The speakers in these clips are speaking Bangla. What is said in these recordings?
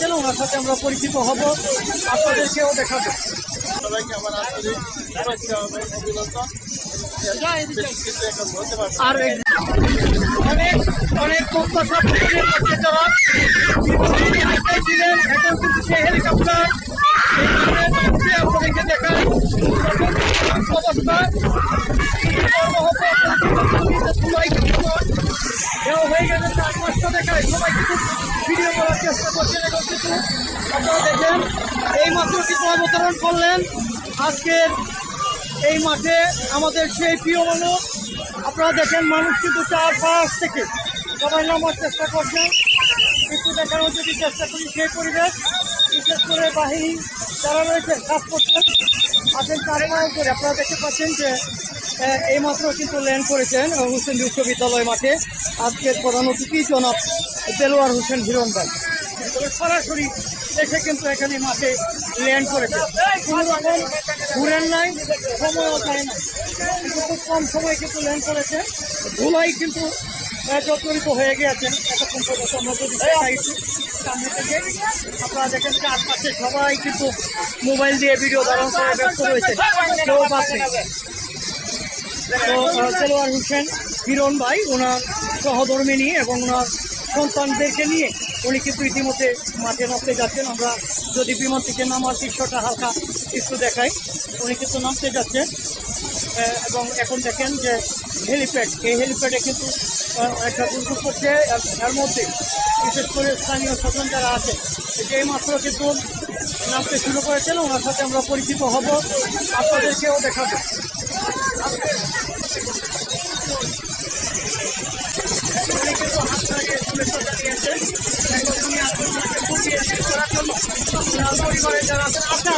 করেছেন ওনার সাথে আমরা পরিচিত হব। আপনাদেরকেও দেখাবো সবাইকে আমার আন্তরিক শুভেচ্ছা এবং অভিনন্দন। বেশি কিছু এখন বলতে পারছি। না। আর অনেক অনেক প্রত্যাশা যারা ছিলেন এখন কিন্তু সেই হেলিকপ্টার আপনাদেরকে দেখায় অবস্থা। সবাই কিন্তু দেওয়া হয়ে গেছে চার পাঁচটা দেখায় সবাই কিন্তু ভিডিও করার চেষ্টা করছেন এবং কিন্তু আপনারা দেখেন, এই মাত্র কিন্তু অবতরণ করলেন। আজকের এই মাঠে আমাদের সেই প্রিয় মানুষ। আপনারা দেখেন, মানুষ কিন্তু চার পাঁচ থেকে সবাই নামার চেষ্টা করছেন একটু দেখানোর যদি চেষ্টা করি, সেই পরিবেশ। বিশেষ করে বাহিনী যারা রয়েছে কাজ করছেন আছেন চার করে। আপনারা দেখতে পাচ্ছেন যে এইমাত্র কিন্তু ল্যান্ড করেছেন হোসেন বিশ্ববিদ্যালয় মাঠে। আজকের প্রধান অতিথি জনাব দেলোয়ার হোসেন হিরণ ভাই। সরাসরি এসে কিন্তু এখানে মাঠে ল্যান্ড করেছে কোনো রকম ঘুরেন নাই, সময়ও যায় না কিন্তু খুব কম সময় কিন্তু ল্যান্ড করেছে ধুলাই কিন্তু জর্জরিত হয়ে গিয়েছেন এতক্ষণ পর্যন্ত আমরা যদি থেকে। আপনারা দেখেন যে আশপাশে সবাই কিন্তু মোবাইল দিয়ে ভিডিও ধারণ করে ব্যস্ত রয়েছে। কেউ নেই তো আহ, দেলোয়ার হোসেন হিরণ ভাই ওনার সহধর্মী নিয়ে এবং ওনার সন্তানদেরকে নিয়ে উনি কিন্তু ইতিমধ্যে মাঠে নামতে যাচ্ছেন। আমরা যদি বিমান থেকে নামার দৃশ্যটা হালকা একটু দেখাই। উনি কিন্তু নামতে যাচ্ছেন এবং এখন দেখেন যে হেলিপ্যাড এই হেলিপ্যাডে কিন্তু একটা দুর্যোগ করছে। এর মধ্যে বিশেষ করে স্থানীয় স্বজন যারা আছে এই মাত্র কিন্তু নামতে শুরু করেছেন। ওনার সাথে আমরা পরিচিত হব। আপনাদেরকেও দেখাবো। পরিবারের যারা আছেন আচ্ছা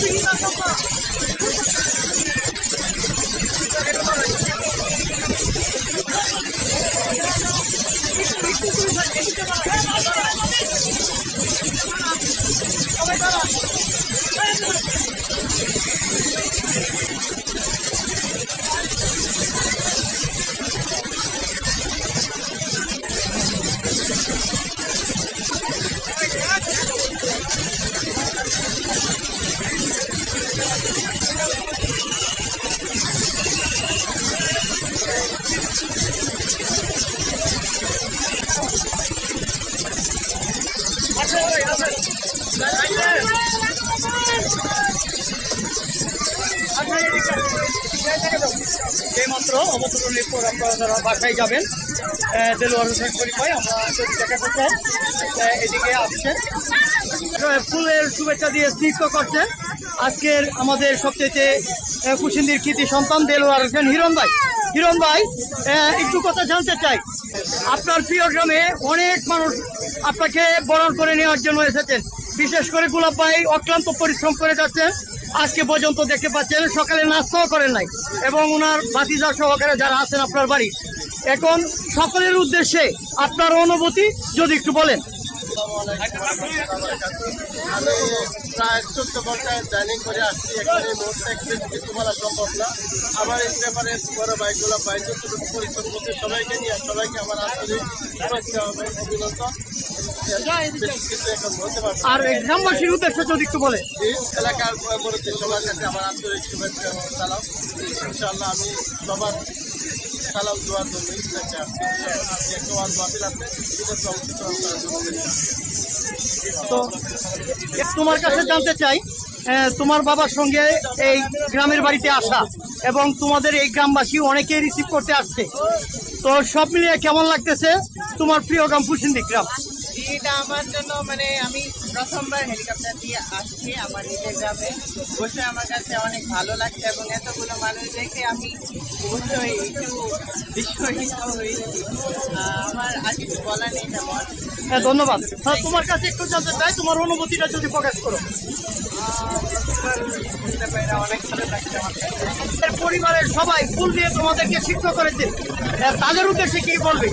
আচ্ছা আচ্ছা এইমাত্র অবতরণের পর আপনারা যারা বাসায় যাবেন দেলোয়ার হোসেন পরিচয় আমরা যদি চাই আহ, এদিকে আসছেন ফুলের শুভেচ্ছা দিয়ে স্নিগ্ধ করছেন আজকের আমাদের সবচেয়ে কুচিন্দির কৃতি সন্তান দেলোয়ার হোসেন হিরণ ভাই। হিরণ ভাই একটু কথা জানতে চাই। আপনার প্রিয় গ্রামে অনেক মানুষ আপনাকে বরণ করে নেওয়ার জন্য এসেছেন। বিশেষ করে গোলাপ ভাই অক্লান্ত পরিশ্রম করে যাচ্ছেন। আজকে পর্যন্ত দেখতে পাচ্ছেন সকালে নাস্তাও করেন নাই এবং ওনার ভাতিজা সহকারে যারা আছেন আপনার বাড়ি। এখন সকলের উদ্দেশ্যে আপনার অনুভূতি যদি একটু বলেন। আমি বলা সম্ভব না। বাইকগুলো বাইক করছে সবাইকে নিয়ে, সবাইকে আমার আন্তরিক অভিনন্দন। আর এই গ্রামবাসীর উদ্দেশ্যে যদি একটু এই এলাকার পরবর্তী সবার কাছে আমার আন্তরিক শুভেচ্ছা এবং সালাম। ইনশাআল্লাহ আমি সবার সালাম জন্য আজকে একটা ওয়াজ আছে তো তোমার কাছে জানতে চাই তোমার বাবার সঙ্গে এই গ্রামের বাড়িতে আসা এবং তোমাদের এই গ্রামবাসী অনেকেই রিসিভ করতে আসছে। তো সব মিলিয়ে কেমন লাগতেছে তোমার প্রিয় গ্রাম পুষিন্দি গ্রাম? এটা আমার জন্য মানে আমি প্রথমবার হেলিকপ্টার দিয়ে আসছি আমার নিজের গ্রামে বসে আমার কাছে অনেক ভালো লাগছে এবং এতগুলো মানুষ দেখে আমি অবশ্যই একটু বিস্ফোরিত হয়েছি। আমার আর কিছু বলার নেই তেমন হ্যাঁ ধন্যবাদ। হ্যাঁ, তোমার কাছে একটু জানতে চাই তোমার অনুভূতিটা যদি প্রকাশ করো। পরিবারের সবাই ফুল দিয়ে তোমাদেরকে শিক্ষিত করেছে হ্যাঁ, তাদের উদ্দেশ্যে কি বলবে?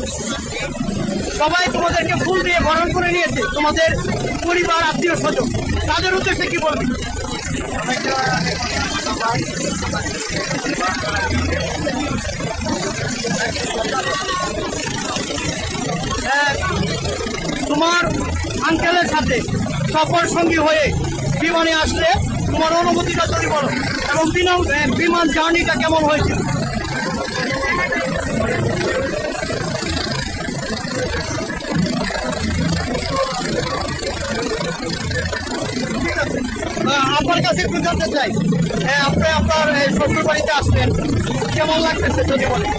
সবাই তোমাদেরকে ফুল দিয়ে বরণ করে নিয়েছে তোমাদের পরিবার আত্মীয় স্বজন। তাদের উদ্দেশ্যে কি বলবে? হ্যাঁ, তোমার আঙ্কেলের সাথে সফর সঙ্গী হয়ে বিমানে আসলে তোমার অনুভূতিটা তৈরি করো এবং বিমান বিমান জার্নিটা কেমন হয়েছিল? কাছে একটু জানতে চাই। হ্যাঁ, আপনি আপনার শ্বশুর বাড়িতে আসলেন কেমন লাগতেছে যদি বলেন?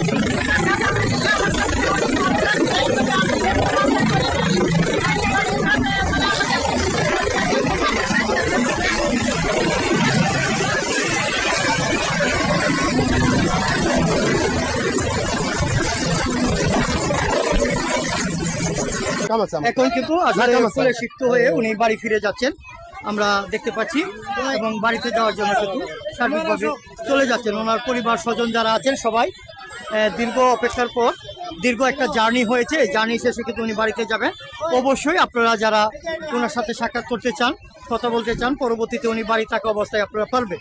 এখন কিন্তু আসলে ফুলে সিক্ত হয়ে উনি বাড়ি ফিরে যাচ্ছেন। আমরা দেখতে পাচ্ছি এবং বাড়িতে যাওয়ার জন্য কিন্তু সার্বিকভাবে চলে যাচ্ছেন ওনার পরিবার স্বজন যারা আছেন সবাই। দীর্ঘ অপেক্ষার পর দীর্ঘ একটা জার্নি হয়েছে। জার্নি শেষে কিন্তু উনি বাড়িতে যাবেন। অবশ্যই আপনারা যারা ওনার সাথে সাক্ষাৎ করতে চান, কথা বলতে চান, পরবর্তীতে উনি বাড়ি থাকা অবস্থায় আপনারা পারবেন।